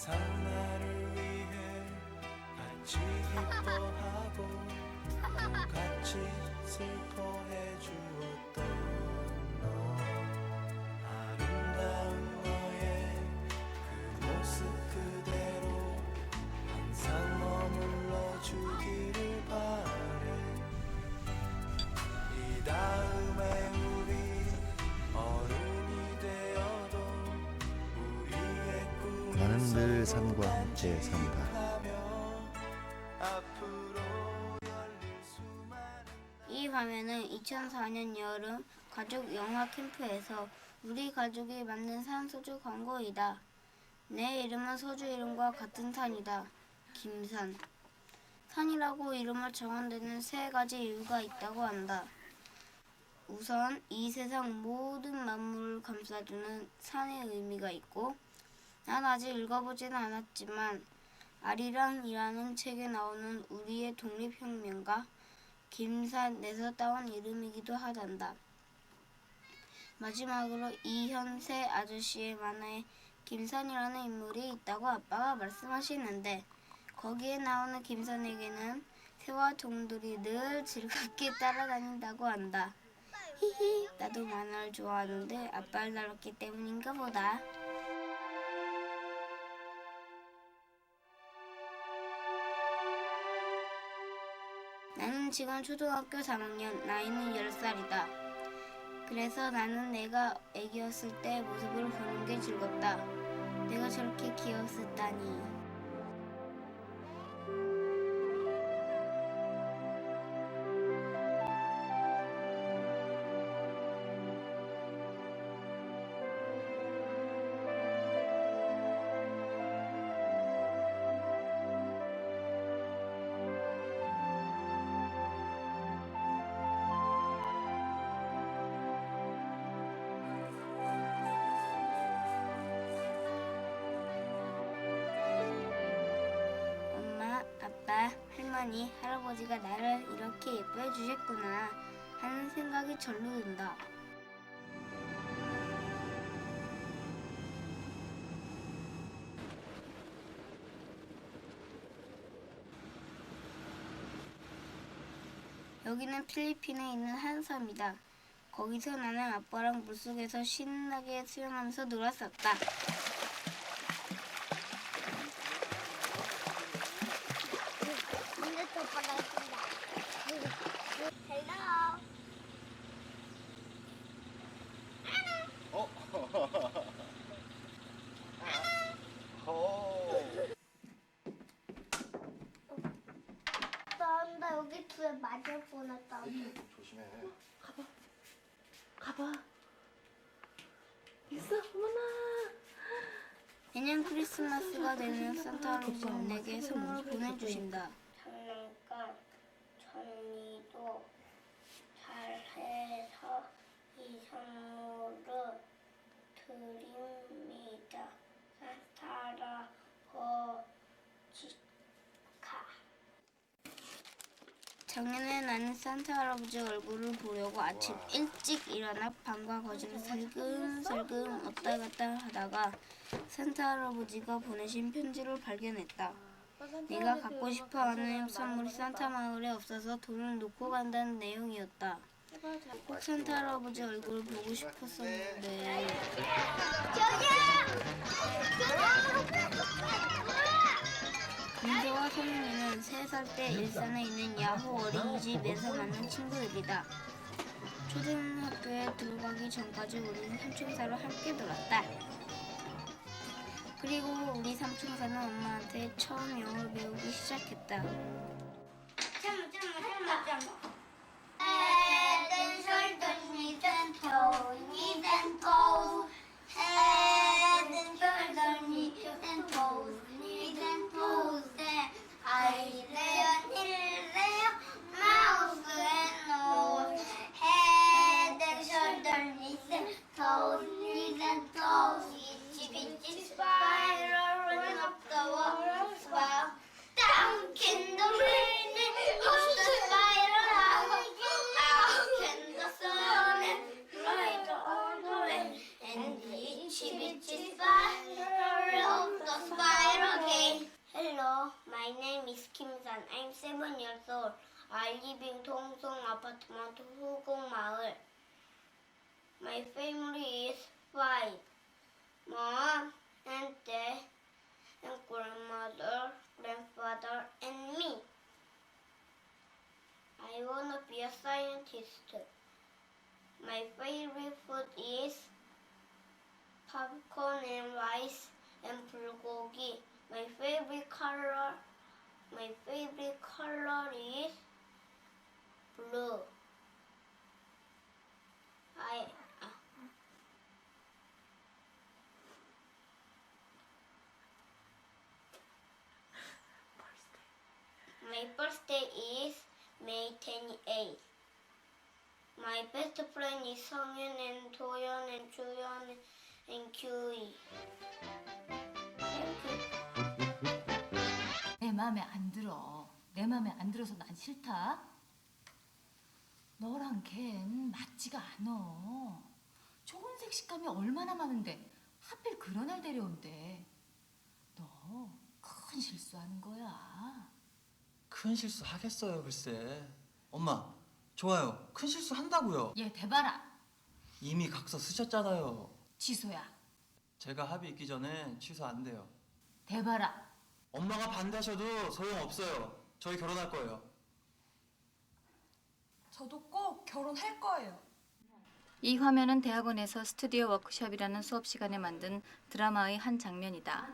항상 나를 위해 같이 기뻐하고 또 같이 슬퍼해 주 늘 산과 함께 산다. 이 화면은 2004년 여름 가족 영화 캠프에서 우리 가족이 만든 산 소주 광고이다. 내 이름은 소주 이름과 같은 산이다. 김산. 산이라고 이름을 정한 데는 세 가지 이유가 있다고 한다. 우선 이 세상 모든 만물을 감싸주는 산의 의미가 있고 난 아직 읽어보지는 않았지만 아리랑이라는 책에 나오는 우리의 독립혁명가 김산에서 따온 이름이기도 하단다. 마지막으로 이현세 아저씨의 만화에 김산이라는 인물이 있다고 아빠가 말씀하시는데 거기에 나오는 김산에게는 새와 동물이 늘 즐겁게 따라다닌다고 한다. 히히, 나도 만화를 좋아하는데 아빠를 닮았기 때문인가 보다. 지금 초등학교 3학년, 나이는 10살이다. 그래서 나는 내가 애기였을 때 모습을 보는 게 즐겁다. 내가 저렇게 귀여웠었다니. 할머니, 할아버지가 나를 이렇게 예뻐해 주셨구나 하는 생각이 절로 든다. 여기는 필리핀에 있는 한 섬이다. 거기서 나는 아빠랑 물속에서 신나게 수영하면서 놀았었다. 근데 또 오빠가 있습니다. 헬로. 나, 나 여기 둘에 맞을 뻔했다. 조심해. 가봐. 있어, 어머나. 매년 크리스마스가 되면 산타 할아버지는 내게 선물을 보내주신다. 장난감 정리도 잘해서 이 선물을 드립니다. 산타 할아버지가 작년에 나는 할아버지 얼굴을 보려고 아침 일찍 일어나 방과 거실을 살금살금 왔다 갔다 하다가 산타 할아버지가 보내신 편지를 발견했다. 네가 갖고 싶어하는 선물이 산타 마을에 없어서 돈을 놓고 간다는 내용이었다. 꼭 산타 할아버지 얼굴을 보고 싶었었는데 민서와 성민이는 3살 때 일산에 있는 야호 어린이집에서 만난 친구들이다. 초등학교에 들어가기 전까지 우리는 삼총사로 함께 놀았다. 그리고 우리 삼총사는 엄마한테 처음 영어를 배우기 시작했다. 참아 참아. Head scientist. My favorite best friend is 성현 and 도연 and 주연 and 규희. Thank you. 내 마음에 안 들어. 내 마음에 안 들어서 난 싫다. 너랑 걘 맞지가 않어. 좋은 색식감이 얼마나 많은데 하필 그런 날 데려온대. 너 큰 실수하는 거야. 큰 실수 하겠어요 글쎄 엄마 좋아요 큰 실수 한다고요 얘 대봐라. 이미 각서 쓰셨잖아요 취소야. 제가 합의 있기 전에 취소 안 돼요 대봐라. 엄마가 반대하셔도 소용없어요 저희 결혼할 거예요 저도 꼭 결혼할 거예요. 이 화면은 대학원에서 스튜디오 워크숍이라는 수업 시간에 만든 드라마의 한 장면이다.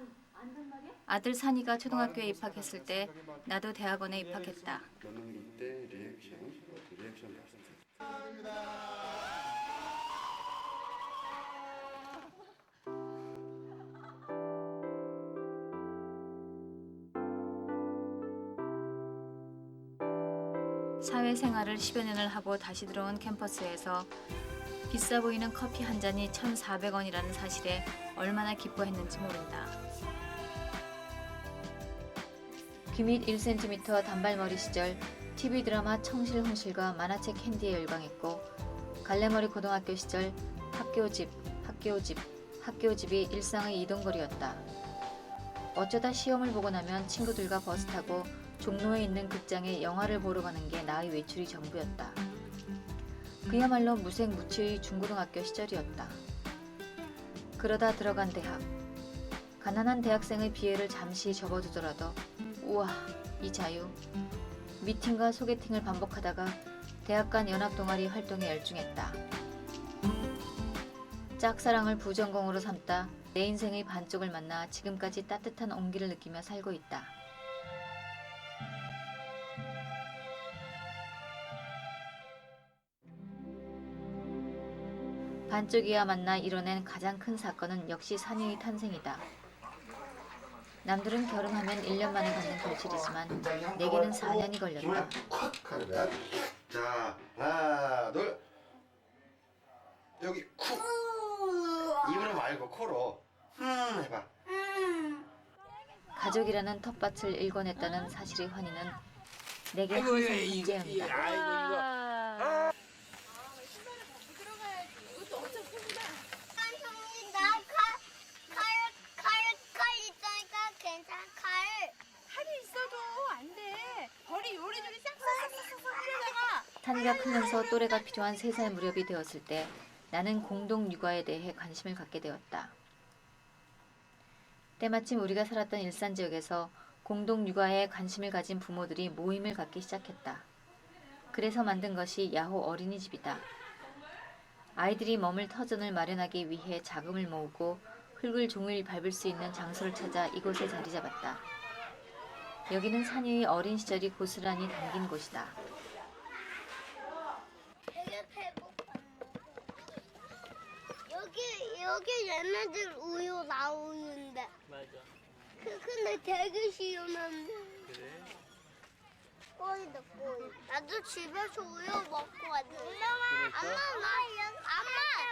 아들 산이가 초등학교에 입학했을 때 나도 대학원에 입학했다. 너는 이때 리액션, 리액션 말씀드릴게요. 사회생활을 10여 년을 하고 다시 들어온 캠퍼스에서 비싸 보이는 커피 한 잔이 1,400원이라는 사실에 얼마나 기뻐했는지 모른다. 귀밑 1cm 단발머리 시절 TV 드라마 청실홍실과 만화책 캔디에 열광했고 갈래머리 고등학교 시절 학교 집, 학교 집, 학교 집이 일상의 이동거리였다. 어쩌다 시험을 보고 나면 친구들과 버스 타고 종로에 있는 극장에 영화를 보러 가는 게 나의 외출이 전부였다. 그야말로 무색무취의 중고등학교 시절이었다. 그러다 들어간 대학. 가난한 대학생의 비애를 잠시 접어두더라도 우와 이 자유. 미팅과 소개팅을 반복하다가 대학 간 연합 동아리 활동에 열중했다. 짝사랑을 부전공으로 삼다 내 인생의 반쪽을 만나 지금까지 따뜻한 온기를 느끼며 살고 있다. 반쪽이와 만나 이뤄낸 가장 큰 사건은 역시 산이의 탄생이다. 남들은 결혼하면 1년 만에 받는 결실이지만 내게는 4년이 걸렸다. 콱. 자, 하나, 둘. 여기 쿡. 입으로 말고 코로. 흠 해봐. 가족이라는 텃밭을 일궈냈다는 사실의 환희는 내게 항상 문제입니다. 형님 나칼칼칼칼 있다니까 괜찮아 칼. 칼이 있어도 안 돼. 벌이 요리조리 싹싹싹싹 뿌려다가 크면서 또래가 필요한 3살 무렵이 되었을 때 나는 공동 육아에 대해 관심을 갖게 되었다. 때마침 우리가 살았던 일산 지역에서 공동 육아에 관심을 가진 부모들이 모임을 갖기 시작했다. 그래서 만든 것이 야호 어린이집이다. 아이들이 머물 터전을 마련하기 위해 자금을 모으고 흙을 종일 밟을 수 있는 장소를 찾아 이곳에 자리 잡았다. 여기는 산이의 어린 시절이 고스란히 담긴 곳이다. 배고파. 여기 여기 얘네들 우유 나오는데. 맞아 그 근데 되게 시원한데. 그래? 꼬이다 꼬이. 나도 집에서 우유 먹고 왔는데. 엄마, 엄마, 나,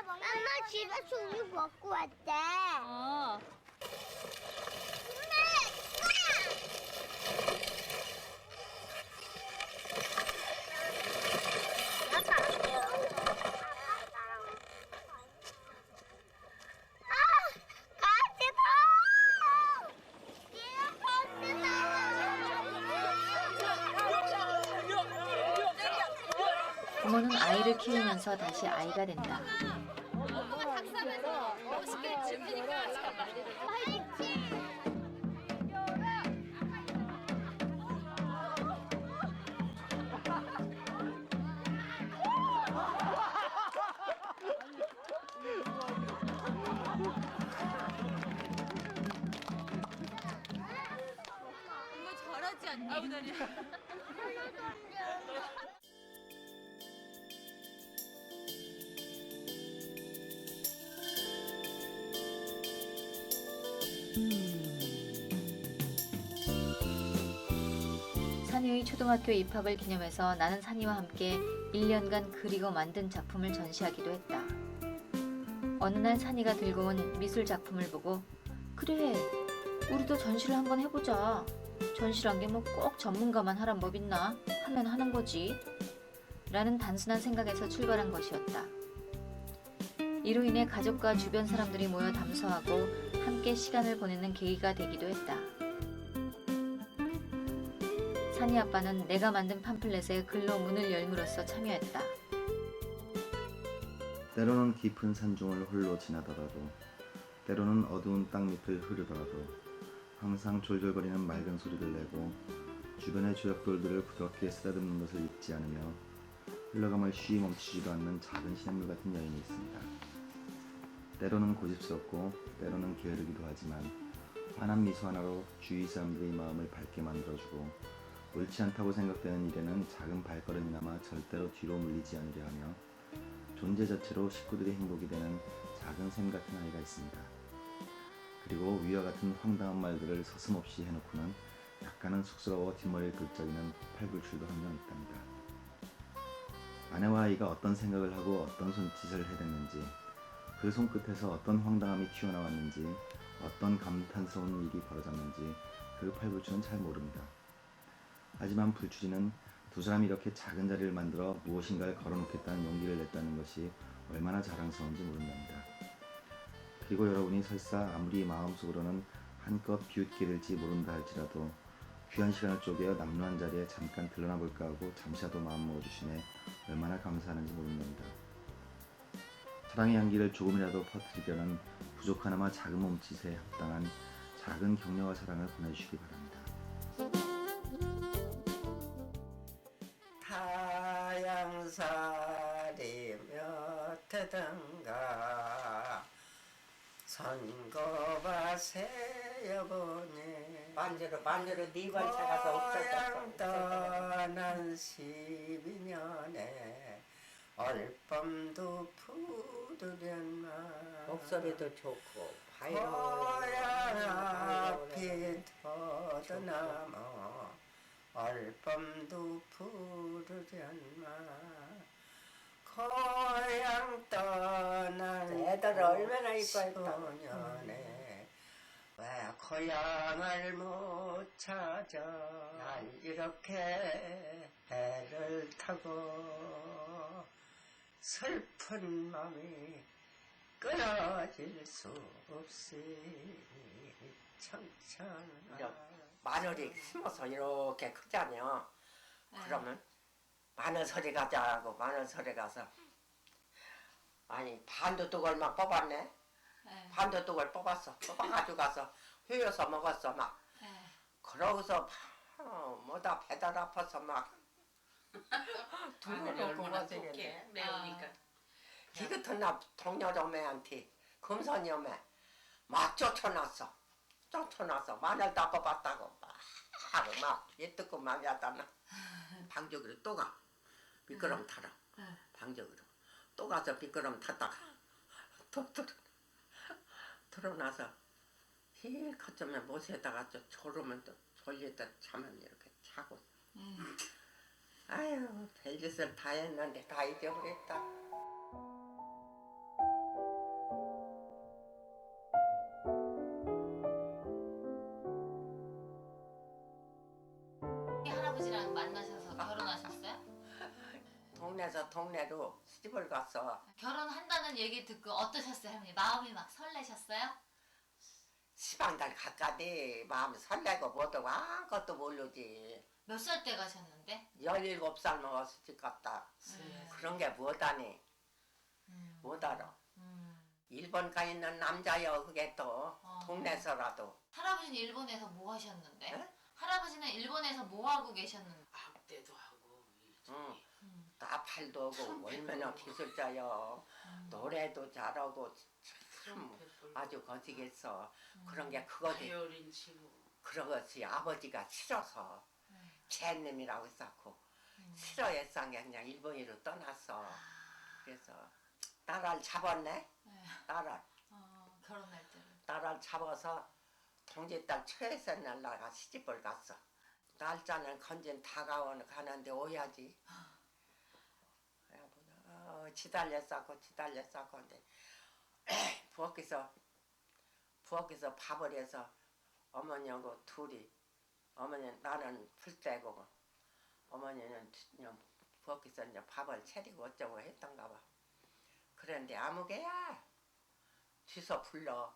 엄마, 엄마 집에서 우유 먹고 왔대. 어. 부모는 아이를 다시 아이가 된다. 엄마 잘하지 않니? 초등학교 입학을 기념해서 나는 산이와 함께 1년간 그리고 만든 작품을 전시하기도 했다. 어느 날 산이가 들고 온 미술 작품을 보고 그래 우리도 전시를 한번 해보자. 전시란 게 뭐 꼭 전문가만 하란 법 있나? 하면 하는 거지. 라는 단순한 생각에서 출발한 것이었다. 이로 인해 가족과 주변 사람들이 모여 담소하고 함께 시간을 보내는 계기가 되기도 했다. 산이 아빠는 내가 만든 팜플렛에 글로 문을 열므로써 참여했다. 때로는 깊은 산중을 홀로 지나더라도 때로는 어두운 땅 밑을 흐르더라도 항상 졸졸거리는 맑은 소리를 내고 주변의 조약돌들을 부드럽게 쓰다듬는 것을 잊지 않으며 흘러감을 쉬이 멈추지도 않는 작은 시냇물 같은 여인이 있습니다. 때로는 고집스럽고 때로는 게으르기도 하지만 환한 미소 하나로 주위 사람들의 마음을 밝게 만들어주고 옳지 않다고 생각되는 일에는 작은 발걸음이나마 절대로 뒤로 물리지 않으려 하며 존재 자체로 식구들이 행복이 되는 작은 샘 같은 아이가 있습니다. 그리고 위와 같은 황당한 말들을 서슴없이 해놓고는 약간은 쑥스러워 뒷머리를 긁적이는 팔불출도 한 명 있답니다. 아내와 아이가 어떤 생각을 하고 어떤 손짓을 해댔는지 그 손끝에서 어떤 황당함이 튀어나왔는지 어떤 감탄스러운 일이 벌어졌는지 그 팔불출은 잘 모릅니다. 하지만 불출이는 두 사람이 이렇게 작은 자리를 만들어 무엇인가를 걸어놓겠다는 용기를 냈다는 것이 얼마나 자랑스러운지 모른답니다. 그리고 여러분이 설사 아무리 마음속으로는 한껏 비웃기를지 모른다 할지라도 귀한 시간을 쪼개어 남루한 자리에 잠깐 들러나 볼까 하고 잠시라도 마음 먹어주시네 얼마나 감사하는지 모른답니다. 사랑의 향기를 조금이라도 퍼뜨리려는 부족하나마 작은 몸짓에 합당한 작은 격려와 사랑을 보내주시기 바랍니다. 몇 해든가. 선거밭에 여보네 만주로 만주로 네번 차가서 고향. 떠난 12년에 얼밤도 푸드렸나 목소리도 좋고 고향 앞에 바이러운 터드나무. 얼밤도 푸르련마 고향 떠난 애들 얼마나 이뻐했다. 소년에 왜 고향을 못 찾아? 난 이렇게 배를 타고 슬픈 마음이 끊어질 수 없이 청천아 마늘이 심어서 이렇게 크잖아요. 그러면 마늘 서리 가자 하고 마늘 서리 가서 아니 반도 뚝을 뽑았네. 반도 뚝을 뽑았어. 뽑아가지고 가서 휘어서 먹었어 막. 그러고서 어, 뭐다 배달 아파서 막 두고 놓고 가지겠네. 매우니까. 기 같은 나 동료자매한테 금선이엄에 막 쫓아놨어. 쫓아놨어. 마늘 다 뽑았다고 막 막 얘뜨고 막 야다나 방적으로 또 가. 미끄럼 타러. 방적으로. 또 가서 미끄럼 탔다가 또 들어 들어나서 히 거점에 못에다가 또 졸으면 또 졸리다 자면 이렇게 자고. 아유 별짓을 다 했는데 다 잊어버렸다. 갔어. 결혼한다는 얘기 듣고 어떠셨어요, 할머니? 마음이 막 설레셨어요? 시방달 가까디 마음 설레고 뭐도 아무것도 모르지 몇 살 때 가셨는데? 17살 먹었을 것 같다 그런 게 뭐다니 음. 못 알아 음. 일본 가 있는 남자여 그게 또 어. 동네서라도 할아버지는 일본에서 뭐 하셨는데? 네? 할아버지는 일본에서 뭐 하고 계셨는데? 학대도 하고 응. 음. 나팔도 하고 얼마나 기술자여 노래도 잘하고 참 아주 거지겠어. 그런 게 그거지. 바이올린 치고. 그런 것이 아버지가 싫어서 음. 젠님이라고 했었고 싫어했어 그냥 일본으로 떠났어 그래서 딸을 잡았네? 네. 딸을 어, 결혼할 때는. 딸을 잡아서 동지딸 최세 날 나가 시집을 갔어. 날짜는 건진 다가오는 가는데 오야지. 어, 지달렸었고 지달렸었고 근데. 부엌에서 부엌에서 밥을 해서 어머니하고 둘이 어머니 나는 풀 떼고 어머니는 그냥 부엌에서 이제 밥을 차리고 어쩌고 했던가 봐. 그런데 아무개야 뒤서 불러.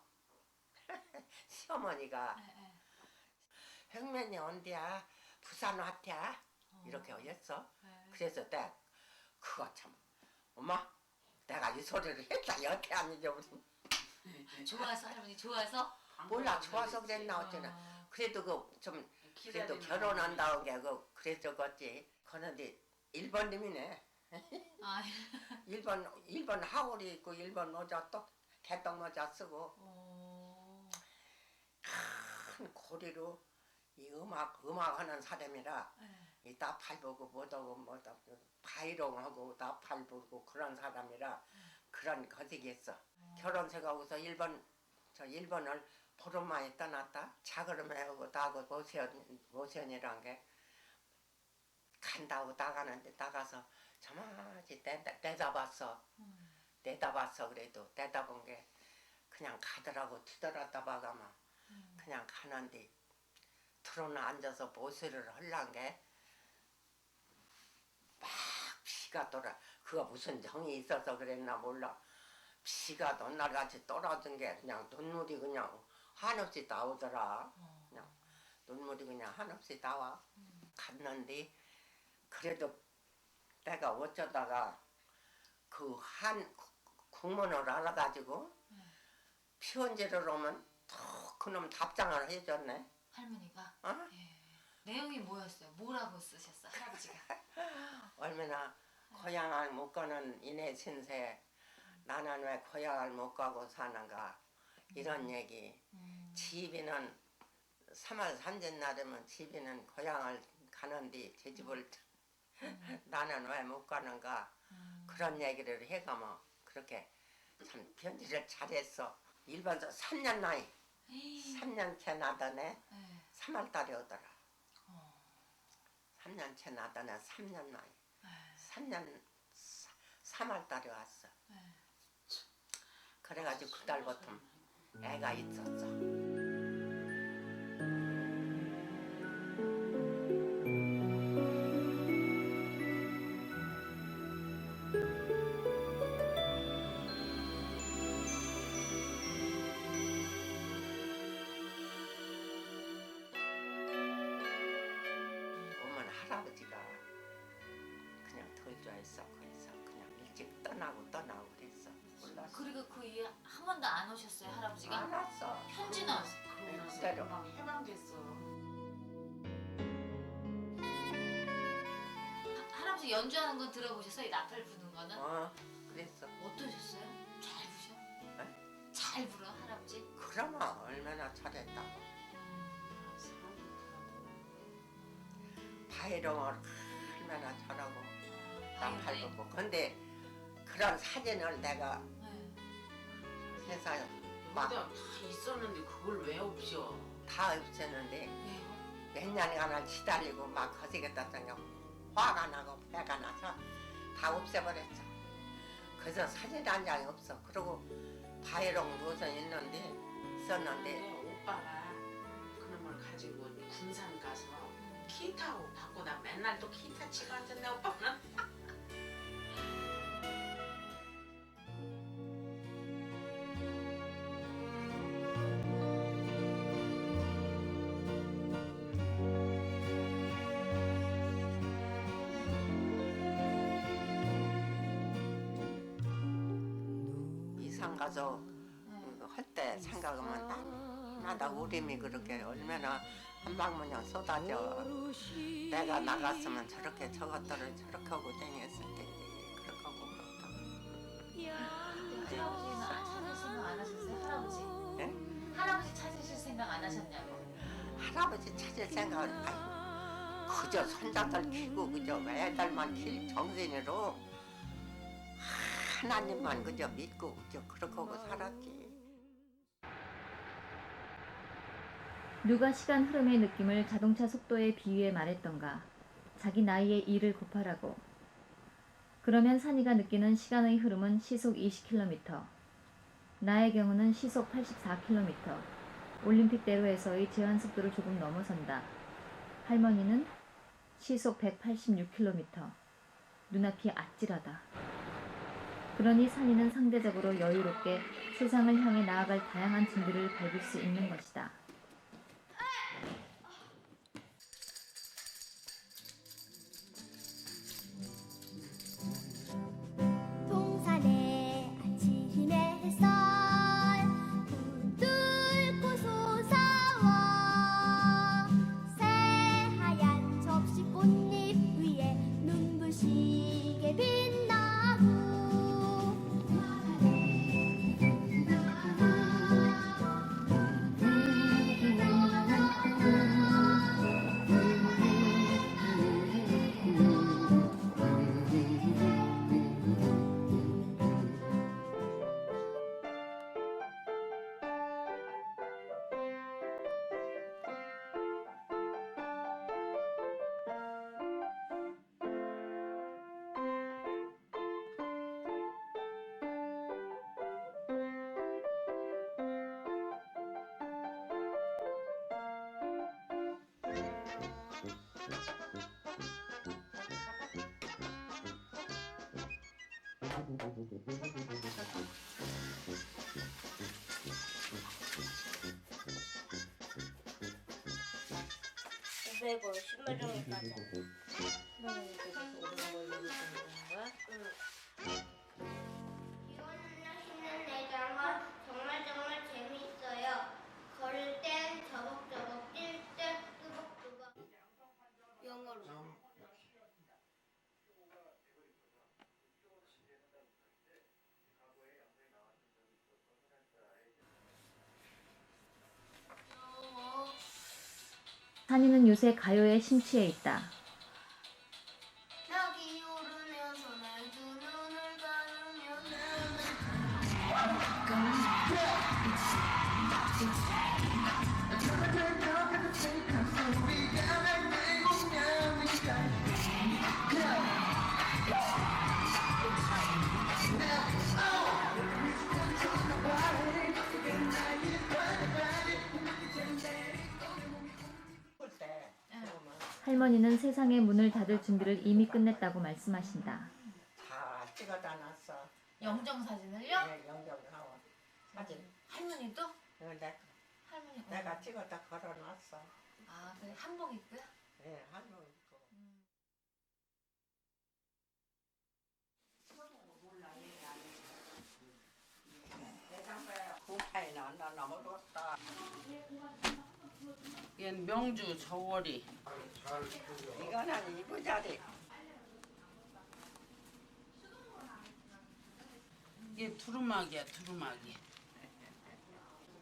시어머니가 네, 네. 형면이 언제야? 부산 왔냐 이렇게 하였어. 네. 그래서 내가 그거 참 엄마 내가 이 소리를 했다 여태 안 잊어버린 좋아서 할머니 좋아서? 몰라 좋아서 그랬나 어쩌나 어. 그래도 그 좀 그래도 기다리는 결혼한다고 게그 그랬었겠지 그런데 일본 님이네 아, 일본 일본 하울이 있고 일본 모자 또 개똥 모자 쓰고 어. 큰 고리로 이 음악 음악 하는 사람이라 네. 이 나팔 보고 뭐하고 뭐다 바이롱하고 나팔 보고 그런 사람이라 그런 거지겠어. 결혼생하고서 일본 저 일본을 보름만에 떠났다? 자그름해하고 나하고 모션 모션이란 게 간다고 나가는데 나가서 내다 내다봤어. 음. 내다봤어 그래도. 내다본 게 그냥 가더라고 뒤돌았다 봐가면. 그냥 가는데 트론에 앉아서 모세를 하려는 게 막 피가 돌아 그거 무슨 정이 있어서 그랬나 몰라 피가 눈날같이 떨어진 게 그냥 눈물이 그냥 한없이 나오더라 그냥 눈물이 그냥 한없이 나와 갔는데 그래도 내가 어쩌다가 그 한 국문을 알아가지고 피원지를 오면 톡 그놈 답장을 해줬네 할머니가? 어? 예. 내용이 뭐였어요? 뭐라고 쓰셨어 할아버지가? 얼마나 고향을 못 가는 이내 신세 나는 왜 고향을 못 가고 사는가? 이런 얘기. 음. 집이는 3월 삼진날이면 집이는 고향을 가는데 제 집을 나는 왜 못 가는가? 그런 얘기를 해가면 그렇게 참 편지를 잘했어. 일본서 3년 나이. 3년째 나더네. 네. 3월 달에 오더라. 어. 3년째 나더네. 3년 나이. 네. 3년 3월 달에 왔어 네. 그래가지고 그 달부터 애가 있었어 했어 그래서 그냥 일찍 떠나고 떠나고 그랬어 몰랐어 그리고 그 이후에 한 번도 안 오셨어요 할아버지가? 안 왔어 편지는 그러고 나서 기다려. 금방 해방됐어 하- 할아버지 연주하는 건 들어보셨어요? 이 나팔 부는 거는? 어 그랬어 어떠셨어요? 잘 부셔? 네? 잘 불어 할아버지? 그러면 얼마나 잘했다고 바이롱을 얼마나 잘하고 나팔 바이올린? 불고 근데 그런 사진을 내가 네. 세상에 근데 다 있었는데 그걸 왜 없죠 다 없었는데 왜요? 몇 년간을 기다리고 막 거시겠다 생각 화가 나고 배가 나서 다 없애버렸어 그래서 사진 한 장이 없어 그리고 바이롱 무슨 있는데 있었는데 근데 오빠가 그놈을 가지고 군산 가서 기타하고 바꾸다 맨날 또 기타 치고 앉았네 오빠는 가서 할 때 생각하면 딱 나다 우림이 그렇게 얼마나 한방문양 쏟아져 내가 나갔으면 저렇게 저것들을 저렇게 하고 다녔을 텐데 그렇게 하고 그렇다 할아버지는 찾을 생각 안 하셨어요? 할아버지? 예? 할아버지 찾으실 생각 안 하셨냐고? 할아버지 찾을 생각은 아이고, 그저 손자들 키고 그저 애들만 킬 정신으로 하나님만 그저 믿고 그저 그렇게 하고 살았지. 누가 시간 흐름의 느낌을 자동차 속도에 비유해 말했던가. 자기 나이에 2를 곱하라고. 그러면 산이가 느끼는 시간의 흐름은 시속 20km 나의 경우는 시속 84km 올림픽대로에서의 제한 속도를 조금 넘어선다. 할머니는 시속 186km 눈앞이 아찔하다 그러니 산이는 상대적으로 여유롭게 세상을 향해 나아갈 다양한 짐들을 밟을 수 있는 것이다. 그리고 10만 정도까지. 기원하시는 내장은 정말 정말 재미있어요. 걸을 산이는 요새 가요에 심취해 있다. 할머니는 세상의 문을 닫을 준비를 이미 끝냈다고 말씀하신다. 잘 찍어다 놨어 영정 사진을요? 네, 영정하고 사진 할머니도? 내, 할머니. 어. 내가 찍어다 걸어놨어 아 그래 한복 입고요? 예, 안 너무 좋다 얘 명주 저월이 이거는 이부자리 얘 두루마기야 두루마기.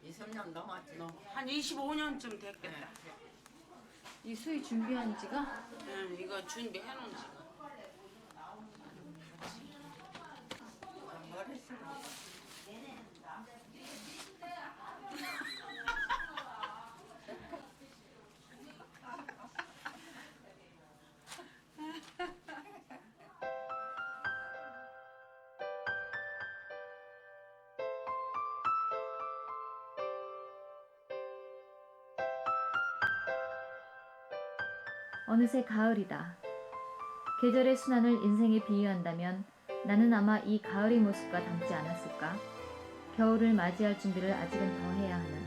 20년 넘었지. 너 한 25년쯤 됐겠다. 이 수의 준비한 지가? 응, 이거 준비해 놓은 지가. 머리 쓰고 어느새 가을이다. 계절의 순환을 인생에 비유한다면 나는 아마 이 가을의 모습과 닮지 않았을까? 겨울을 맞이할 준비를 아직은 더 해야 하는